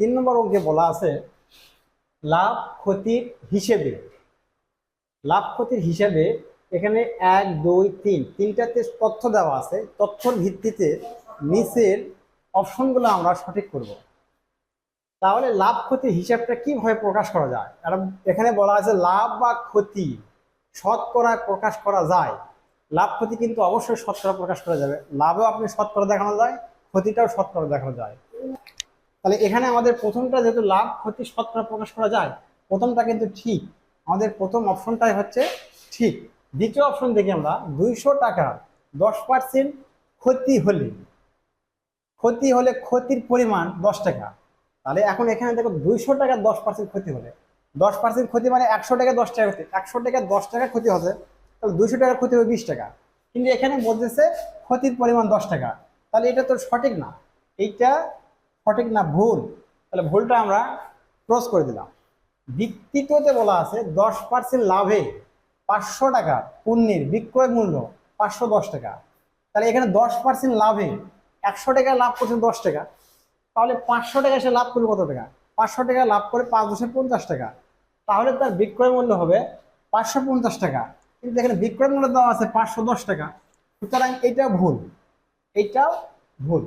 তিন নম্বর অঙ্কে বলা আছে, লাভ ক্ষতির হিসেবে, লাভ ক্ষতির হিসেবে এখানে এক, দুই, তিন, তিনটাতে তথ্য দেওয়া আছে, তথ্যর ভিত্তিতে নিচের অপশনগুলো আমরা সঠিক করব। তাহলে লাভ ক্ষতির হিসাবটা কীভাবে প্রকাশ করা যায়? এখানে বলা আছে, লাভ বা ক্ষতি শতকরা প্রকাশ করা যায়। লাভ ক্ষতি কিন্তু অবশ্যই শতকরা প্রকাশ করা যাবে। লাভও আপনি শতকরা দেখানো যায়, ক্ষতিটাও শতকরা দেখানো যায়। তাহলে এখানে আমাদের প্রথমটা যেহেতু লাভ ক্ষতি শতকরা প্রকাশ করা যায়, প্রথমটা কিন্তু ঠিক। আমাদের প্রথম অপশনটাই হচ্ছে ঠিক। দ্বিতীয় অপশন দেখি আমরা, দুইশো টাকা, দশ পার্সেন্ট ক্ষতি হলে। ক্ষতি হলে ক্ষতির পরিমাণ দশ টাকা। তাহলে এখন এখানে দেখো দুইশো টাকা দশ পার্সেন্ট ক্ষতি হলে। দশ পার্সেন্ট ক্ষতি মানে একশো টাকা দশ টাকা ক্ষতি। একশো টাকা দশ টাকা ক্ষতি হচ্ছে, তাহলে দুইশো টাকার ক্ষতি হবে বিশ টাকা। কিন্তু এখানে বলতেছে ক্ষতির পরিমাণ দশ টাকা। তাহলে এটা তো সঠিক না। এইটা সঠিক না ভুল, তাহলে ভুলটা আমরা ক্রস করে দিলাম। দ্বিতীয়তে বলা আছে দশ পার্সেন্ট লাভে পাঁচশো টাকা পণ্যের বিক্রয় মূল্য পাঁচশো দশ টাকা। তাহলে এখানে দশ পার্সেন্ট লাভে একশো টাকা লাভ করছেন দশ টাকা। তাহলে পাঁচশো টাকা সে লাভ করবে কত টাকা? পাঁচশো টাকা লাভ করে পাঁচ দশে পঞ্চাশ টাকা। তাহলে তার বিক্রয় মূল্য হবে পাঁচশো পঞ্চাশ টাকা। কিন্তু এখানে বিক্রয় মূল্য দেওয়া আছে পাঁচশো দশ টাকা। সুতরাং এটা ভুল। এইটাও ভুল।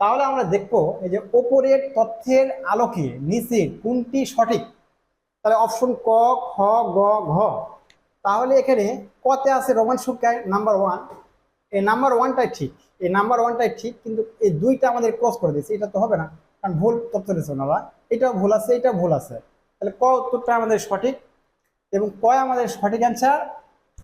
তাহলে আমরা দেখব এই যে ওপরের তথ্যের আলোকে নিচে কোনটি সঠিক? তাহলে অপশন ক খ গ, ঘ। তাহলে এখানে কতে আছে রোমান সংখ্যায় নাম্বার ওয়ান এই নাম্বার ওয়ানটাই ঠিক। এই নাম্বার ওয়ানটাই ঠিক, কিন্তু এই দুইটা আমাদের ক্রস করে দিয়েছে। এটা তো হবে না, কারণ ভুল তথ্য দিয়েছে ওনারা। এটাও ভুল আছে এটা ভুল আছে। তাহলে ক উত্তরটা আমাদের সঠিক এবং ক আমাদের সঠিক অ্যান্সার